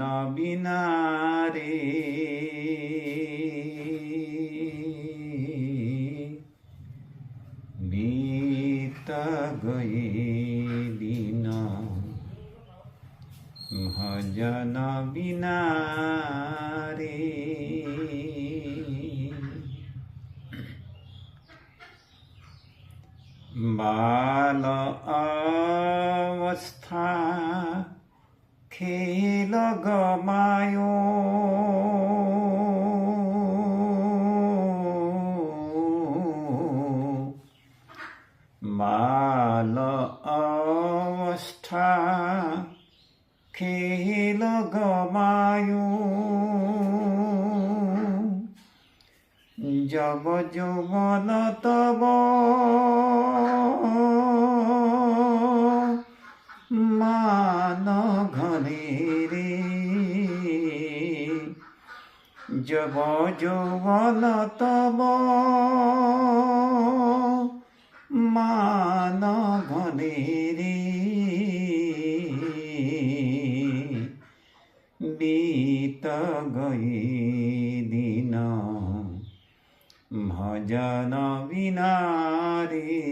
নবিনারে মাল অবস্থা খেল গমায়ু। জব যৌবন তব মান ঘনে রে জব যৌবন তব মান ঘনেরি বিত গে দিন ভজন বিনারে।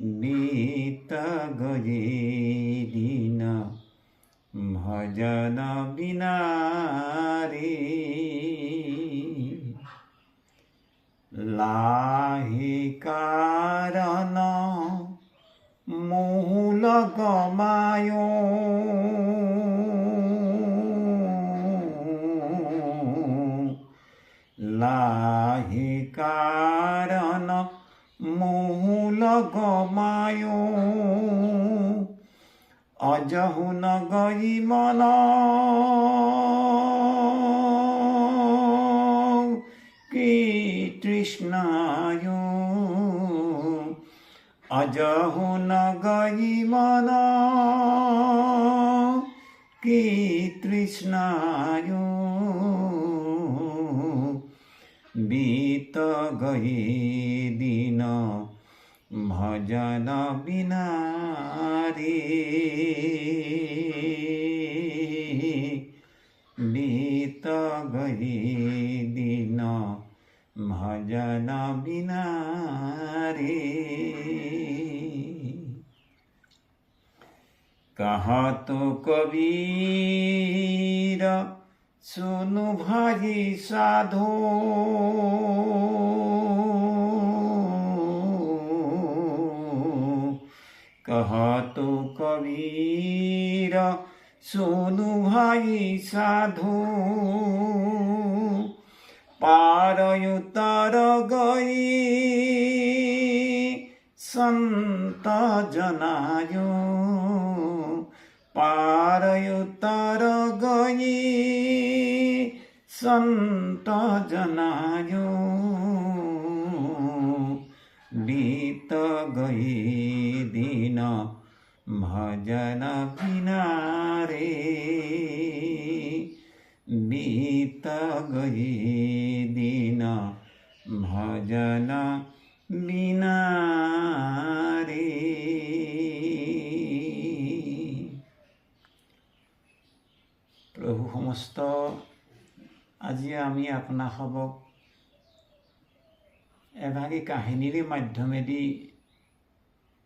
বিত গে দিন ভজন বিনারে। লাহি কারণ মূল গমায় লাহি কারণ মূল গমায় অজহু নগই মন কৃষ্ণায় আজাহ নগিমানা কি তৃষ্ণায়? বিত গহি দিন ভজন বিনারে। বিত গহি দিন भजन बिना रे कहा तो कबीर, सुनु भाई साधो। कहा तो कबीर, सुनु भाई साधो। पारयुतर गई सन्त जनायो पारयुतर गई सन्त जनायो बीत गई दिन भजन पिना रे बीत गई दिन भजन बिना रे প্ৰভু সমস্ত আজি আমি আপোনাসৱক এভাগী কাহিনীৰে মাধ্যমেদি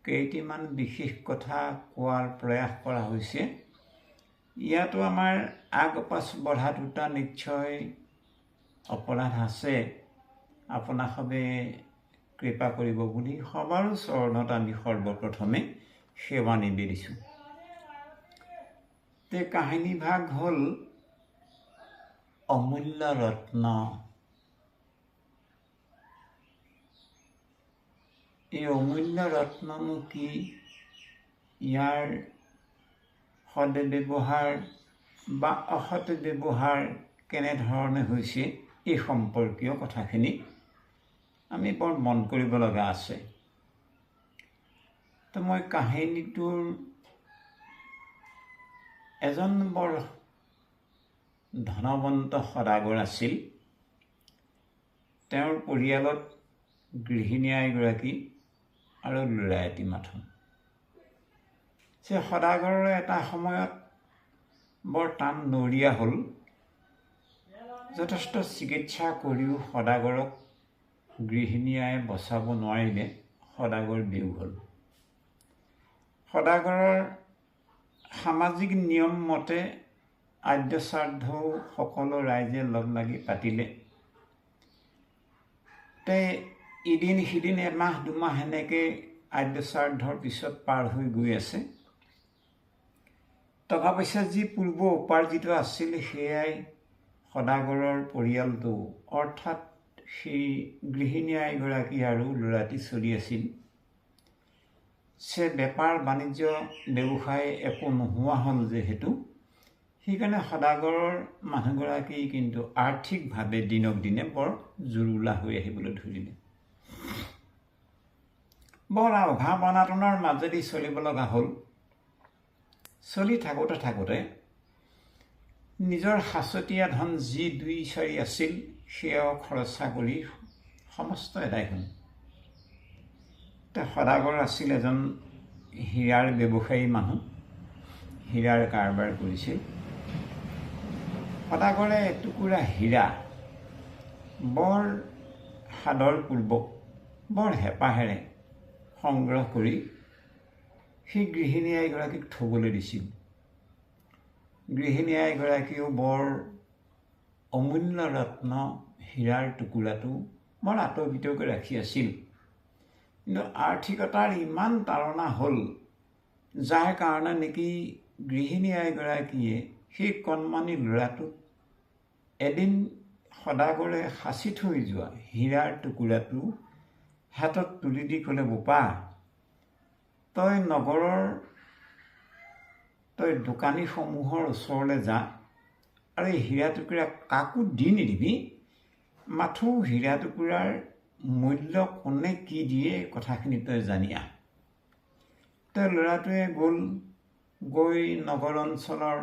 কেইটিমান বিশেষ কথা কোৱাৰ প্ৰয়াস কৰা হৈছে ইয়াতো আমাৰ আগ পাছ বঢ়া দুটা নিশ্চয় অপৰাধ আছে। আপোনাসৱে কৃপা কৰিব বুলি সবাৰো চৰণত আমি সৰ্বপ্ৰথমে সেৱা নিবেদিছোঁ তে কাহিনীভাগ হ'ল অমূল্য ৰত্ন। এই অমূল্য ৰত্ননো কি? ইয়াৰ সদ ব্যৱহাৰ বা অসৎ ব্যৱহাৰ কেনেধৰণে হৈছে এই সম্পৰ্কীয় কথাখিনি আমি বৰ মন কৰিব লগা আছে। তো মই কাহিনীটোৰ এজন বৰ ধনৱন্ত সদাগৰ আছিল। তেওঁৰ পৰিয়ালত গৃহিণী আইগৰাকী আৰু ল'ৰা এটি মাথোন যে সদাগৰৰ এটা সময়ত বৰ টান নৰীয়া হ'ল। যথেষ্ট চিকিৎসা কৰিও সদাগৰক গৃহিণীয়ে বচাব নোৱাৰিলে সদাগৰ বিয়োগ হ'ল। সদাগৰৰ সামাজিক নিয়ম মতে আদ্য শ্ৰাদ্ধও সকলো ৰাইজে লগ লাগি পাতিলে। তে ইদিন সিদিন এমাহ দুমাহ এনেকৈ আদ্য শ্ৰাদ্ধৰ পিছত পাৰ হৈ গৈ আছে। টকা পইচা যি পূৰ্ব উপাৰ্জিত আছিল সেয়াই সদাগৰৰ পৰিয়ালটো। অৰ্থাৎ সেই গৃহিণী আইগৰাকী আৰু ল'ৰাটি চলি আছিল। যে বেপাৰ বাণিজ্য ব্যৱসায় একো নোহোৱা হ'ল যিহেতু সেইকাৰণে সদাগৰৰ মানুহগৰাকী কিন্তু আৰ্থিকভাৱে দিনক দিনে বৰ জুৰুলা হৈ আহিবলৈ ধৰিলে। বৰ অভাৱ অনাটনৰ মাজেদি চলিব লগা হ'ল। চলি থাকোঁতে থাকোঁতে নিজৰ সাঁচতীয়া ধন যি দুই চাৰি আছিল সেয়াও খৰচা কৰি সমস্ত এদাই হ'ল। সদাগৰ আছিল এজন হীৰাৰ ব্যৱসায়ী মানুহ হীৰাৰ কাৰবাৰ কৰিছিল সদাগৰে এটুকুৰা হীৰা বৰ সাদৰপূৰ্বক বৰ হেঁপাহেৰে সংগ্ৰহ কৰি সেই গৃহিণী আইগৰাকীক থ'বলৈ দিছিল। গৃহিণী আইগৰাকীয়েও বৰ অমূল্য ৰত্ন হীৰাৰ টুকুৰাটো বৰ আঁতৰভিতৰকৈ ৰাখি আছিল। কিন্তু আৰ্থিকতাৰ ইমান তাৰণা হ'ল যাৰ কাৰণে নেকি গৃহিণী আইগৰাকীয়ে সেই কণমানি ল'ৰাটোক এদিন সদাগৰে সাঁচি থৈ যোৱা হীৰাৰ টুকুৰাটো হাতত তুলি দি ক'লে বোপা তই নগৰৰ তই দোকানীসমূহৰ ওচৰলৈ যা আৰু এই হীৰা টুকুৰা কাকো দি নিদিবি। মাথো হীৰা টুকুৰাৰ মূল্য কোনে কি দিয়ে কথাখিনি তই জানি আহ। তই ল'ৰাটোৱে গ'ল গৈ নগৰ অঞ্চলৰ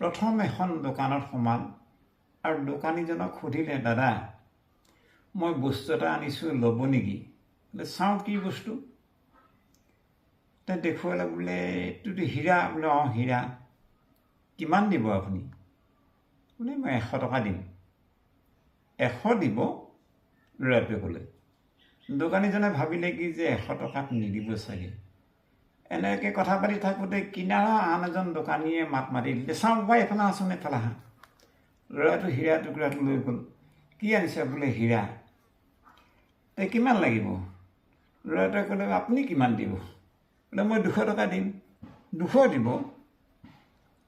প্ৰথম এখন দোকানত সোমাল আৰু দোকানীজনক সুধিলে দাদা মই বস্তু এটা আনিছোঁ ল'ব নেকি? চাওঁ কি বস্তু? তাই দেখুৱালে বোলে এইটোতো হীৰা বোলে অঁ হীৰা। কিমান দিব আপুনি? বোলে মই এশ টকা দিম। এশ দিব ল'ৰাটোৱে ক'লে। দোকানীজনে ভাবিলে কি যে এশ টকাত নিদিব চাগে। এনেকৈ কথা পাতি থাকোঁতে কিনাৰৰ আন এজন দোকানীয়ে মাত মাতি দিলে চাওঁ বা এইফালে আছোন এইফালে আহা। ল'ৰাটো হীৰা টুকুৰাটো লৈ গ'ল। কি আনিছে বোলে হীৰা? তে কিমান লাগিব? ল'ৰাটোৱে ক'লে আপুনি কিমান দিব? বোলে মই দুশ টকা দিম দুশ দিব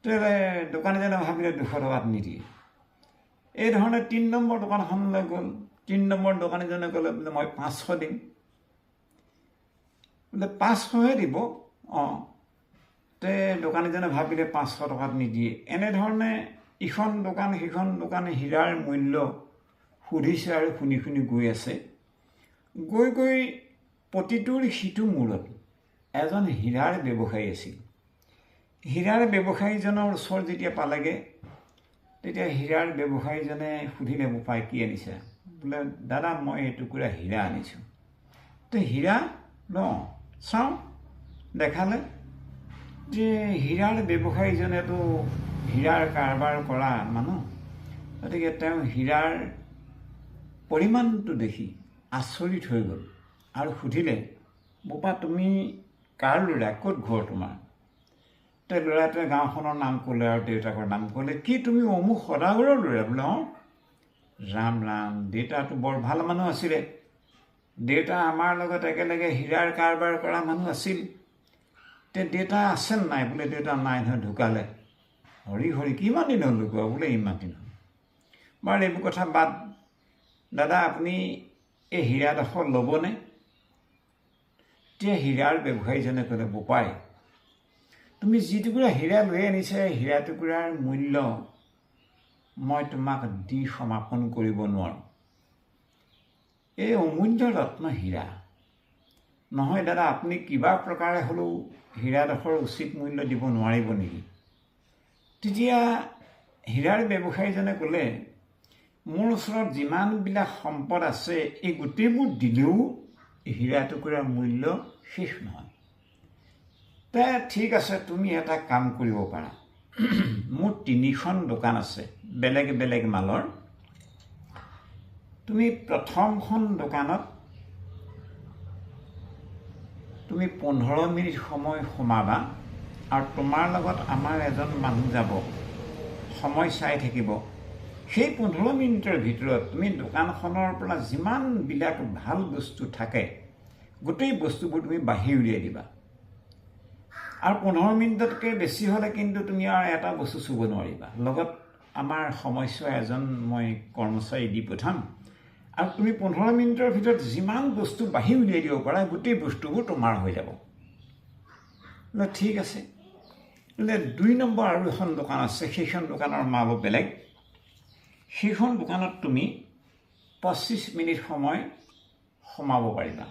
তেতিয়াহ'লে দোকানীজনে ভাবিলে দুশ টকাত নিদিয়ে এই ধৰণে তিনি নম্বৰ দোকানখনলৈ গ'ল তিনি নম্বৰ দোকানীজনে ক'লে বোলে মই পাঁচশ দিম বোলে পাঁচশহে দিব অঁ তে দোকানীজনে ভাবিলে পাঁচশ টকাত নিদিয়ে এনেধৰণে ইখন দোকান সিখন দোকানে হীৰাৰ মূল্য সুধিছে আৰু শুনি শুনি গৈ আছে গৈ গৈ প্ৰতিটোৰ সিটো মূৰত এজন হীৰাৰ ব্যৱসায়ী আছিল। হীৰাৰ ব্যৱসায়ীজনৰ ওচৰ যেতিয়া পালেগৈ, তেতিয়া হীৰাৰ ব্যৱসায়ীজনে সুধিলে বোপাই কি আনিছা? বোলে, দাদা, মই এটুকুৰা হীৰা আনিছোঁ। তো হীৰা ন চাওঁ। দেখালে যে হীৰাৰ ব্যৱসায়ীজনেতো হীৰাৰ কাৰবাৰ কৰা মানুহ, গতিকে তেওঁ হীৰাৰ পৰিমাণটো দেখি আচৰিত হৈ গ'ল আৰু সুধিলে, বোপা, তুমি কাৰ ল'ৰা ক'ত ঘৰ তোমাৰ? তে ল'ৰাটোৱে গাঁওখনৰ নাম ক'লে আৰু দেউতাকৰ নাম ক'লে কি তুমি অমুক সদাগৰৰ ল'ৰা? বোলে অঁ। ৰাম ৰাম দেউতাটো বৰ ভাল মানুহ আছিলে। দেউতা আমাৰ লগত একেলগে হীৰাৰ কাৰবাৰ কৰা মানুহ আছিল। তে দেউতা আছে নাই? বোলে দেউতা নাই নহয় ঢুকালে। হৰি হৰি কিমান দিন হ'ল লুকোৱা বোলে ইমান দিন হ'ল বাৰু এইবোৰ কথা বাদ। দাদা আপুনি এই হীৰাডোখৰ ল'বনে? তেতিয়া হীৰাৰ ব্যৱসায়ীজনে ক'লে বোপাই তুমি যি টুকুৰা হীৰা লৈ আনিছে হীৰা টুকুৰাৰ মূল্য মই তোমাক দি সমাপন কৰিব নোৱাৰোঁ। এই অমূল্য ৰত্ন হীৰা। নহয় দাদা আপুনি কিবা প্ৰকাৰে হ'লেও হীৰাডোখৰ উচিত মূল্য দিব নোৱাৰিব নেকি? তেতিয়া হীৰাৰ ব্যৱসায়ীজনে ক'লে মোৰ ওচৰত যিমানবিলাক সম্পদ আছে এই গোটেইবোৰ দিলেও হীৰা টুকুৰাৰ মূল্য শেষ নহয়। তে ঠিক আছে তুমি এটা কাম কৰিব পাৰা। মোৰ তিনিখন দোকান আছে বেলেগ বেলেগ মালৰ। তুমি প্ৰথমখন দোকানত তুমি পোন্ধৰ মিনিট সময় সোমাবা আৰু তোমাৰ লগত আমাৰ এজন মানুহ যাব। সময় চাই থাকিব। সেই পোন্ধৰ মিনিটৰ ভিতৰত তুমি দোকানখনৰ পৰা যিমানবিলাক ভাল বস্তু থাকে গোটেই বস্তুবোৰ তুমি বাঢ়ি উলিয়াই দিবা। আৰু পোন্ধৰ মিনিটতকৈ বেছি হ'লে কিন্তু তুমি আৰু এটা বস্তু চুব নোৱাৰিবা। লগত আমাৰ সময়ছোৱা এজন মই কৰ্মচাৰী দি পঠাম। আৰু তুমি পোন্ধৰ মিনিটৰ ভিতৰত যিমান বস্তু বাঢ়ি উলিয়াই দিব পাৰা গোটেই বস্তুবোৰ তোমাৰ হৈ যাব। ঠিক আছে। দুই নম্বৰ আৰু এখন দোকান আছে সেইখন দোকানৰ মালো বেলেগ। সেইখন দোকানত তুমি পঁচিছ মিনিট সময় সোমাব পাৰিবা।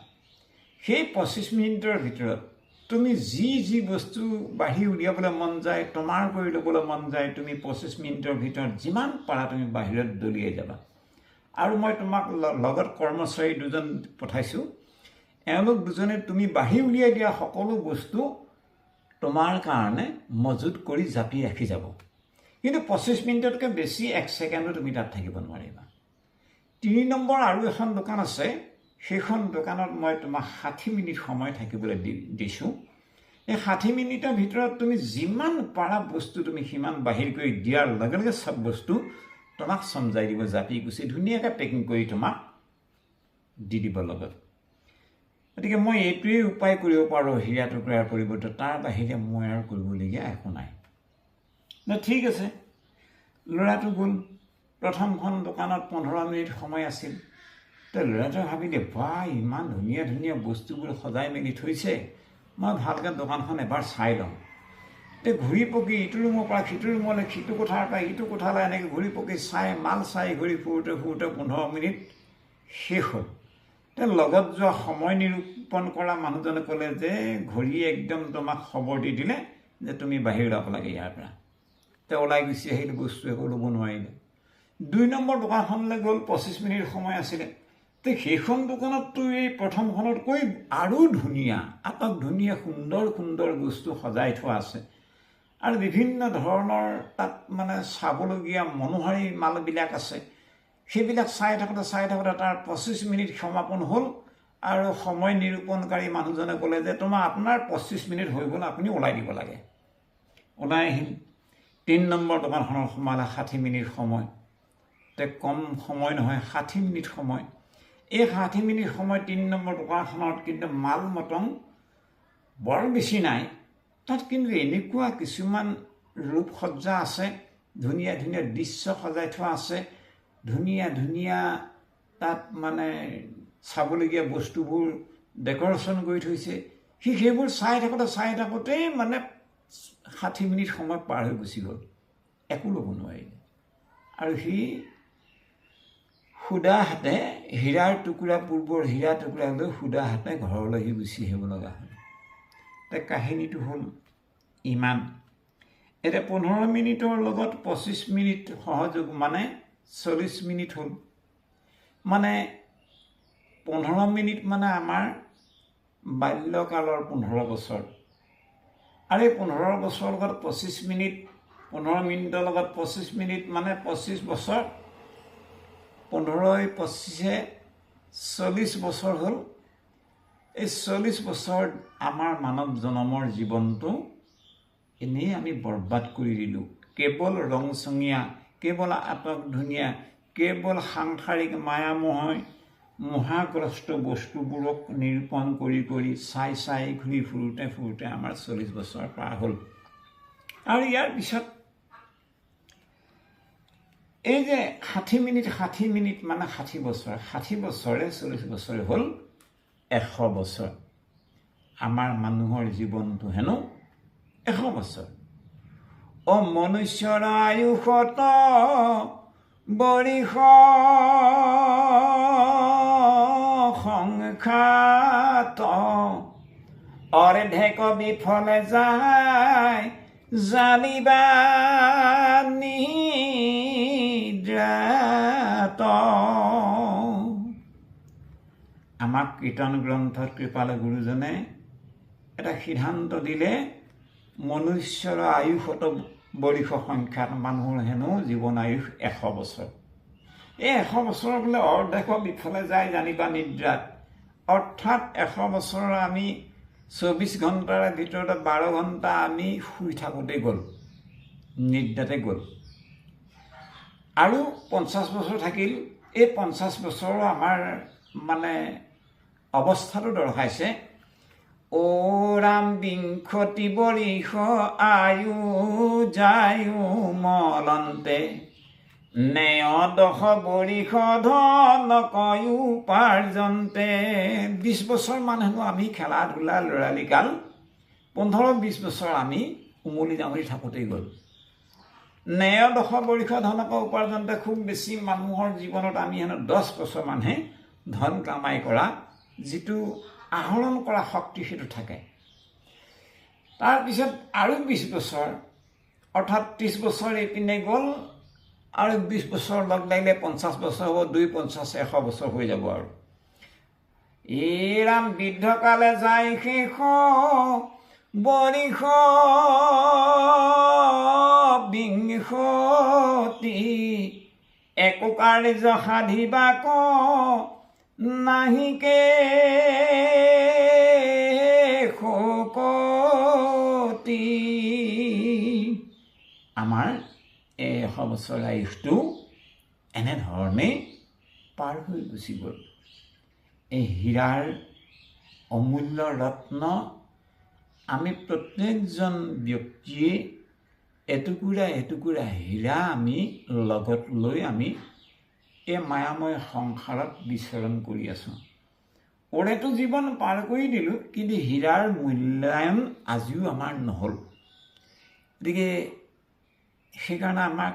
সেই পঁচিছ মিনিটৰ ভিতৰত তুমি যি যি বস্তু বাঢ়ি উলিয়াবলৈ মন যায় তোমাৰ কৰি ল'বলৈ মন যায় তুমি পঁচিছ মিনিটৰ ভিতৰত যিমান পাৰা তুমি বাহিৰত দলিয়াই যাবা। আৰু মই তোমাক লগত কৰ্মচাৰী দুজন পঠাইছোঁ। এওঁলোক দুজনে তুমি বাঢ়ি উলিয়াই দিয়া সকলো বস্তু তোমাৰ কাৰণে মজুত কৰি জাপি ৰাখি যাব। কিন্তু পঁচিছ মিনিটতকৈ বেছি এক ছেকেণ্ডো তুমি তাত থাকিব নোৱাৰিবা। তিনি নম্বৰ আৰু এখন দোকান আছে সেইখন দোকানত মই তোমাক ষাঠি মিনিট সময় থাকিবলৈ দি দিছোঁ। এই ষাঠি মিনিটৰ ভিতৰত তুমি যিমান পাৰা বস্তু তুমি সিমান বাহিৰ কৰি দিয়াৰ লগে লগে চব বস্তু তোমাক চমজাই দিব জাপি গুচি ধুনীয়াকৈ পেকিং কৰি তোমাক দি দিব লগত। গতিকে মই এইটোৱেই উপায় কৰিব পাৰোঁ হীৰা টুকুৰাৰ পৰিৱৰ্তে। তাৰ বাহিৰে মই আৰু কৰিবলগীয়া একো নাই। ন ঠিক আছে। ল'ৰাটো গ'ল। প্ৰথমখন দোকানত পোন্ধৰ মিনিট সময় আছিল। তো ল'ৰাটোৱে ভাবিলে বা ইমান ধুনীয়া ধুনীয়া বস্তুবোৰ সজাই মেলি থৈছে। মই ভালকৈ দোকানখন এবাৰ চাই লওঁ তে ঘূৰি পকি ইটো ৰুমৰ পৰা সিটো ৰুমলৈ সিটো কোঠাৰ পৰা ইটো কোঠালৈ এনেকৈ ঘূৰি পকি চাই মাল চাই ঘূৰি ফুৰোঁতে ফুৰোঁতে পোন্ধৰ মিনিট শেষ হ'ল। তে লগত যোৱা সময় নিৰূপণ কৰা মানুহজনে ক'লে যে ঘড়ী একদম তোমাক খবৰ দি দিলে যে তুমি বাহিৰ ওলাব লাগে ইয়াৰ পৰা। তেওঁ ওলাই গুচি আহিলে বস্তু একো ল'ব নোৱাৰিলে। দুই নম্বৰ দোকানখনলৈ গ'ল, পঁচিছ মিনিট সময় আছিলে। তে সেইখন দোকানততো এই প্ৰথমখনতকৈ আৰু ধুনীয়া আটক ধুনীয়া, সুন্দৰ সুন্দৰ বস্তু সজাই থোৱা আছে। আৰু বিভিন্ন ধৰণৰ তাত মানে চাবলগীয়া মনোহাৰী মালবিলাক আছে। সেইবিলাক চাই থাকোঁতে চাই থাকোঁতে তাৰ পঁচিছ মিনিট সমাপন হ'ল আৰু সময় নিৰূপণকাৰী মানুহজনে ক'লে যে তোমাৰ আপোনাৰ পঁচিছ মিনিট হৈ গ'ল, আপুনি ওলাই দিব লাগে। ওলাই আহিল। তিনি নম্বৰ দোকানখনৰ সোমালে ষাঠি মিনিট সময়। তে কম সময় নহয় ষাঠি মিনিট সময়। এই ষাঠি মিনিট সময় তিনি নম্বৰ দোকানখনত কিন্তু মাল মটং বৰ বেছি নাই। তাত কিন্তু এনেকুৱা কিছুমান ৰূপসজ্জা আছে ধুনীয়া ধুনীয়া দৃশ্য সজাই থোৱা আছে ধুনীয়া ধুনীয়া তাত মানে চাবলগীয়া বস্তুবোৰ ডেক'ৰেশ্যন কৰি থৈছে। সি সেইবোৰ চাই থাকোঁতে চাই থাকোঁতেই মানে ষাঠি মিনিট সময় পাৰ হৈ গুচি গ'ল। একো ল'ব নোৱাৰিলে। আৰু সি সুদা হাতে হীৰাৰ টুকুৰা পূৰ্বৰ হীৰা টুকুৰা লৈ সুদা হাতে ঘৰলৈ সি গুচি আহিব লগা হ'ল। তে কাহিনীটো হ'ল ইমান। এতিয়া পোন্ধৰ মিনিটৰ লগত পঁচিছ মিনিট সহযোগ মানে চল্লিছ মিনিট হ'ল। মানে পোন্ধৰ মিনিট মানে আমাৰ বাল্যকালৰ পোন্ধৰ বছৰ। আৰু পোন্ধৰ বছৰৰ লগত পঁচিছ মিনিট পোন্ধৰ মিনিটৰ লগত পঁচিছ মিনিট মানে পঁচিছ বছৰ। পোন্ধৰই পঁচিছে চল্লিছ বছৰ হ'ল। এই চল্লিছ বছৰত আমাৰ মানৱ জনমৰ জীৱনটো এনেই আমি বৰবাদ কৰি দিলোঁ। কেৱল ৰংচঙীয়া কেৱল আটক ধুনীয়া কেৱল সাংসাৰিক মায়ামোহয় মোহাগ্ৰস্ত বস্তুবোৰক নিৰূপণ কৰি কৰি চাই চাই ঘূৰি ফুৰোঁতে ফুৰোঁতে আমাৰ চল্লিছ বছৰ পাৰ হ'ল। আৰু ইয়াৰ পিছত এই যে ষাঠি মিনিট ষাঠি মিনিট মানে ষাঠি বছৰ ষাঠি বছৰে চল্লিছ বছৰে হ'ল এশ বছৰ। আমাৰ মানুহৰ জীৱনটো হেনো এশ বছৰ। অ মনুষ্যৰ আয়ুষত বৰিষ সংখ্যাত অৰ্ধেক বিফলে যায়, জানিবা নিদ্ৰাত আমাক কীৰ্তন গ্ৰন্থত কৃপাল গুৰুজনে এটা সিদ্ধান্ত দিলে, মনুষ্যৰ আয়ুসত বৰিষ সংখ্যাত মানুহৰ হেনো জীৱন আয়ুস এশ বছৰ। এই এশ বছৰ বোলে অৰ্ধেকৰ বিফলে যায়, জানিবা নিদ্ৰাত। অৰ্থাৎ এশ বছৰৰ আমি চৌবিছ ঘণ্টাৰ ভিতৰতে বাৰ ঘণ্টা আমি শুই থাকোঁতেই গ'ল নিদ্ৰাতে গ'ল। আৰু পঞ্চাছ বছৰ থাকিল এই পঞ্চাছ বছৰৰ আমাৰ মানে অৱস্থাটো দৰ্শাইছে অ' ৰাম বিংশতি বৰিষ আয়ু যায়ু মলন্তে নেয় দশ বৰিষ ধন কয়ু পাৰ্জন্তে বিছ বছৰমান হেনো আমি খেলা ধূলা ল'ৰালিকাল, পোন্ধৰ বিছ বছৰ আমি উমলি ডাঙৰি থাকোঁতেই গ'ল। নেয় দশ বৰিষ ধনক উপাৰ্জনতে খুব বেছি মানুহৰ জীৱনত আমি হেনো দহ বছৰমানহে ধন কামাই কৰা, যিটো আহৰণ কৰা শক্তি সেইটো থাকে। তাৰপিছত আৰু বিছ বছৰ, অৰ্থাৎ ত্ৰিছ বছৰ এইপিনে গ'ল আৰু বিছ বছৰ লগ লাগিলে পঞ্চাছ বছৰ হ'ব, দুই পঞ্চাছ এশ বছৰ হৈ যাব আৰু। এইৰাম বৃদ্ধকালে যায় শেষ, বৰিষ বিংশতি একো কাৰ্য সাধিবা ক নাহিকে শোকতি এশ বছৰ আয়ুসটো এনেধৰণেই পাৰ হৈ গুচি গ'ল এই হীৰাৰ অমূল্য ৰত্ন আমি প্ৰত্যেকজন ব্যক্তিয়ে এটুকুৰা এটুকুৰা হীৰা আমি লগত লৈ আমি এই মায়াময় সংসাৰত বিচৰণ কৰি আছোঁ। ওৰেতো জীৱন পাৰ কৰি দিলোঁ কিন্তু হীৰাৰ মূল্যায়ন আজিও আমাৰ নহ'ল। গতিকে সেইকাৰণে আমাক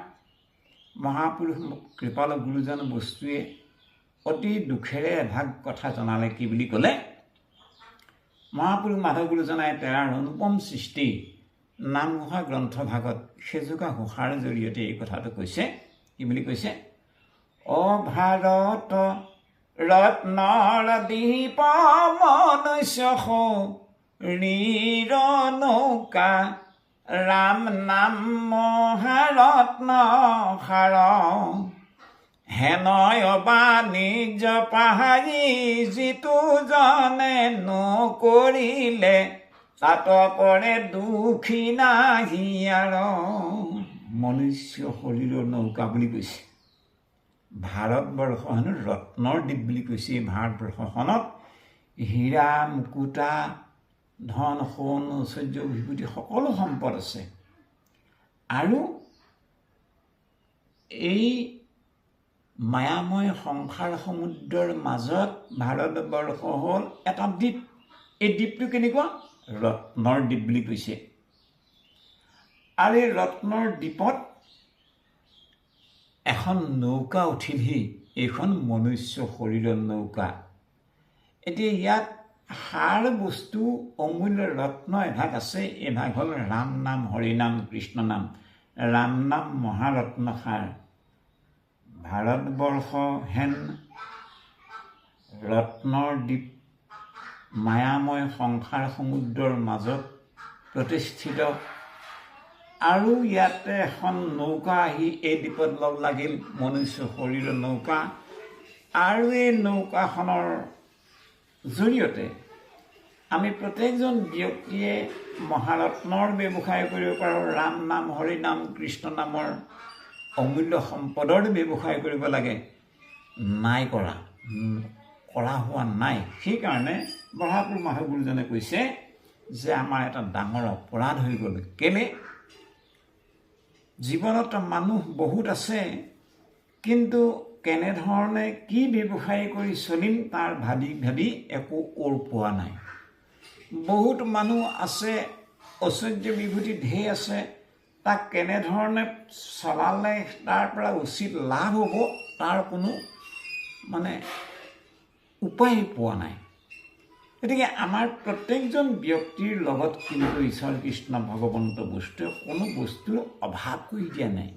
মহাপুৰুষ কৃপাল গুৰুজন বস্তুৱে অতি দুখেৰে এভাগ কথা জনালে কি বুলি ক'লে? মহাপুৰুষ মাধৱ গুৰুজনাই তেৰাৰ অনুপম সৃষ্টি নামঘোষা গ্ৰন্থভাগত সেজুকা ঘোষাৰ জৰিয়তে এই কথাটো কৈছে। কি বুলি কৈছে? অভাৰত ৰত্নৰ দীপ মনুষ্য ৰীৰ নৌকা ৰাম নাম মহাৰত্ন সাৰ হেনয় বাণিজ্য পাহাৰী যিটো জনে নকৰিলে তাত পৰে দুখী নাহি আৰু মনুষ্য শৰীৰৰ নৌকা বুলি কৈছে। ভাৰতবৰ্ষ হেনো ৰত্নৰ দ্বীপ বুলি কৈছে এই ভাৰতবৰ্ষখনত। হীৰা মুকুতা ধন সোণ ঐশ্বৰ্য বিভূতি সকলো সম্পদ আছে। আৰু এই মায়াময় সংসাৰ সমুদ্ৰৰ মাজত ভাৰতবৰ্ষ হ'ল এটা দ্বীপ। এই দ্বীপটো কেনেকুৱা? ৰত্নৰ দ্বীপ বুলি কৈছে। আৰু এই ৰত্নৰ দ্বীপত এখন নৌকা উঠিলহি এইখন মনুষ্য শৰীৰৰ নৌকা। এতিয়া ইয়াত সাৰ বস্তু অমূল্য ৰত্ন এভাগ আছে এভাগ হ'ল ৰাম নাম হৰি নাম কৃষ্ণ নাম। ৰাম নাম মহাৰত্ন সাৰ। ভাৰতবৰ্ষ হেন ৰত্নৰ দ্বীপ মায়াময় সংসাৰ সমুদ্ৰৰ মাজত প্ৰতিষ্ঠিত। আৰু ইয়াতে এখন নৌকা আহি এই দ্বীপত লগ লাগিল মনুষ্য শৰীৰৰ নৌকা। আৰু এই নৌকাখনৰ জৰিয়তে আমি প্ৰত্যেকজন ব্যক্তিয়ে মহাৰত্নৰ ব্যৱসায় কৰিব পাৰোঁ ৰাম নাম হৰি নাম কৃষ্ণ নামৰ অমূল্য সম্পদৰ ব্যৱসায় কৰিব লাগে। নাই কৰা কৰা হোৱা নাই। সেইকাৰণে বঢ়াপুৰ মাধৱ গুৰুজনে কৈছে যে আমাৰ এটা ডাঙৰ অপৰাধ হৈ গ'ল। কেলৈ? জীৱনত মানুহ বহুত আছে কিন্তু কেনেধৰণে কি ব্যৱসায় কৰি চলিম তাৰ ভাবি ভাবি একো ওৰ পোৱা নাই। বহুত মানুহ আছে, ঐশ্বৰ্য বিভূতি ঢেৰ আছে, তাক কেনেধৰণে চলালে তাৰ পৰা উচিত লাভ হ'ব তাৰ কোনো মানে উপায় পোৱা নাই। গতিকে আমাৰ প্ৰত্যেকজন ব্যক্তিৰ লগত কিন্তু ঈশ্বৰ কৃষ্ণ ভগৱন্ত বস্তুৱে কোনো বস্তুৰ অভাৱ কৰি দিয়া নাই।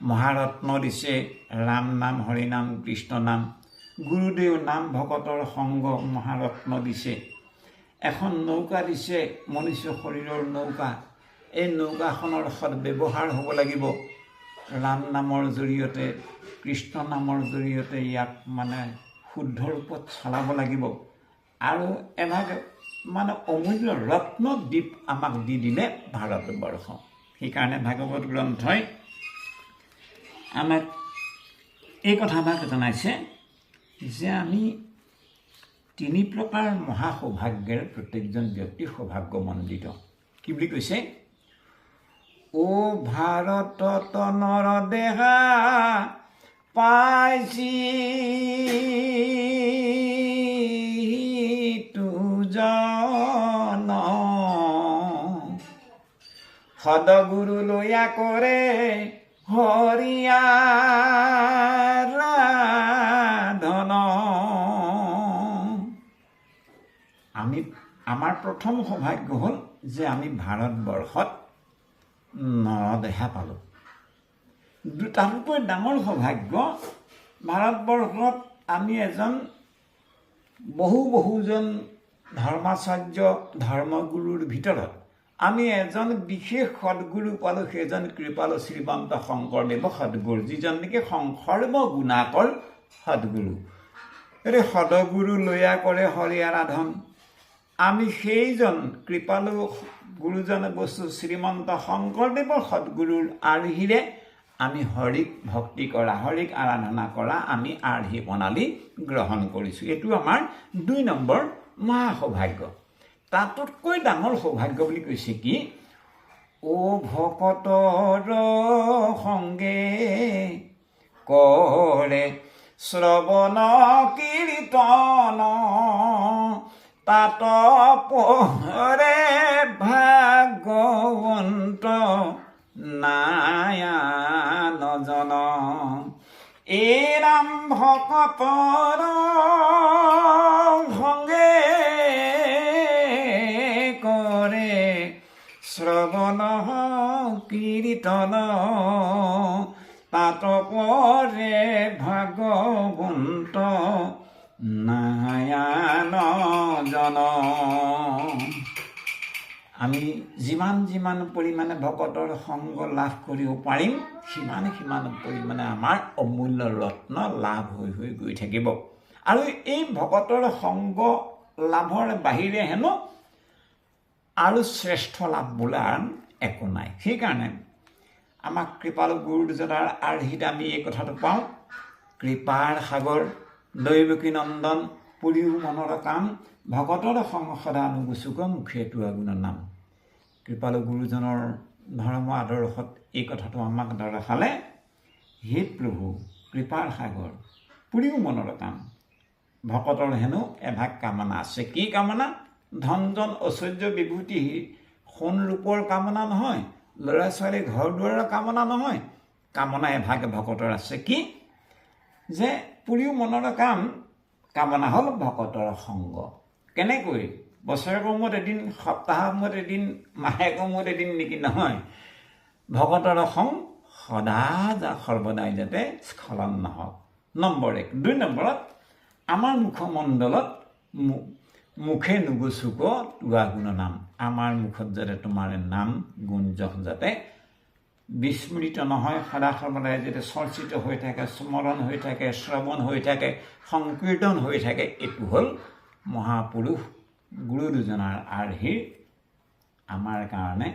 মহাৰত্ন দিছে ৰাম নাম হৰি নাম কৃষ্ণ নাম। গুৰুদেৱ নাম ভকতৰ সংগ মহাৰত্ন দিছে। এখন নৌকা দিছে মনুষ্য শৰীৰৰ নৌকা। এই নৌকাখনৰ সদব্যৱহাৰ হ'ব লাগিব। ৰাম নামৰ জৰিয়তে কৃষ্ণ নামৰ জৰিয়তে ইয়াক মানে শুদ্ধ ৰূপত চলাব লাগিব। আৰু এভাগ মানে অমূল্য ৰত্ন দ্বীপ আমাক দি দিলে ভাৰতবৰ্ষ। সেইকাৰণে ভাগৱত গ্ৰন্থই আমাক এই কথাভাগ জনাইছে যে আমি তিনি প্ৰকাৰ মহা সৌভাগ্যেৰে প্ৰত্যেকজন ব্যক্তি সৌভাগ্যমণ্ডিত কি বুলি কৈছে? অ ভাৰতত নৰ দেহা পাইছি তুজন সদগুৰু লয়া কৰে হৰিয়াৰাধন আমি আমাৰ প্ৰথম সৌভাগ্য হ'ল যে আমি ভাৰতবৰ্ষত নৰদেহা পালোঁ। তাতোকৈ ডাঙৰ সৌভাগ্য ভাৰতবৰ্ষত আমি এজন বহু বহুজন ধৰ্মাচাৰ্য ধৰ্মগুৰুৰ ভিতৰত আমি এজন বিশেষ সদগুৰু পালোঁ সেইজন কৃপালু শ্ৰীমন্ত শংকৰদেৱ সদগুৰু যিজন নেকি সৰ্ব গুণাকৰ সদগুৰু। এই সদগুৰু লয়া কৰে হৰি আৰাধন। আমি সেইজন কৃপালু গুৰুজন বস্তু শ্ৰীমন্ত শংকৰদেৱৰ সদগুৰুৰ আৰ্হিৰে আমি হৰিক ভক্তি কৰা হৰিক আৰাধনা কৰা আমি আৰ্হি প্ৰণালী গ্ৰহণ কৰিছোঁ। এইটো আমাৰ দুই নম্বৰ মহা সৌভাগ্য তাতোতকৈ ডাঙৰ সৌভাগ্য বুলি কৈছে কি? অ ভকতৰ সংগে কৰে শ্ৰৱণ কীৰ্তন। তাত পৰে ভাগৱন্ত নায়ানজন এই ৰাম ভকতৰ কীৰ্তন তাত পৰে ভাগৱন্ত নায়ান জন। আমি যিমান যিমান পৰিমাণে ভকতৰ সংগ লাভ কৰিব পাৰিম, সিমান সিমান পৰিমাণে আমাৰ অমূল্য ৰত্ন লাভ হৈ হৈ গৈ থাকিব। আৰু এই ভকতৰ সংগ লাভৰ বাহিৰে হেনো আৰু শ্ৰেষ্ঠ লাভ বোলে আন একো নাই। সেইকাৰণে আমাক কৃপালু গুৰু দুজনাৰ আৰ্হিত আমি এই কথাটো পাওঁ কৃপাৰ সাগৰ দৈৱকী নন্দন পুৰিও মনৰ কাম ভকতৰ সংসদা নুগুচুক মুখে তোৱা গুণ নাম। কৃপালু গুৰুজনৰ ধৰ্ম আদৰ্শত এই কথাটো আমাক দৰ্শালে হে প্ৰভু কৃপাৰ সাগৰ পুৰিও মনৰ কাম। ভকতৰ হেনো এভাগ কামনা আছে। কি কামনা? ধনজন ঐশ্বৰ্য বিভূতি সোণ ৰূপৰ কামনা নহয়। ল'ৰা ছোৱালী ঘৰ দুৱাৰৰ কামনা নহয় কামনা এভাগ ভকতৰ আছে কি? যে পুৰিও মনৰ কাম কামনা হ'ল ভকতৰ সংগ। কেনেকৈ? বছৰেকৰ মূৰত এদিন সপ্তাহৰ মূৰত এদিন মাহেকৰ মূৰত এদিন নেকি নহয়। ভকতৰ সং সদা সৰ্বদাই যাতে স্খলন নহওক। নম্বৰ এক। দুই নম্বৰত আমাৰ মুখমণ্ডলত মুখে নুগুচুক তোৱা গুণ নাম। আমাৰ মুখত যাতে তোমাৰ নাম গুণ যশ যাতে বিস্মৃত নহয় সদা সৰ্বদাই যাতে চৰ্চিত হৈ থাকে স্মৰণ হৈ থাকে শ্ৰৱণ হৈ থাকে সংকীৰ্তন হৈ থাকে এইটো হ'ল মহাপুৰুষ গুৰু দুজনাৰ আৰ্হিৰ আমাৰ কাৰণে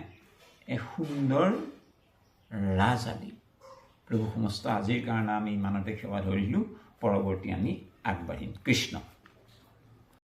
এক সুন্দৰ ৰাজ আদি প্ৰভু সমস্ত আজিৰ কাৰণে আমি ইমানতে সেৱা ধৰিলোঁ। পৰৱৰ্তী আমি আগবাঢ়িম। কৃষ্ণ।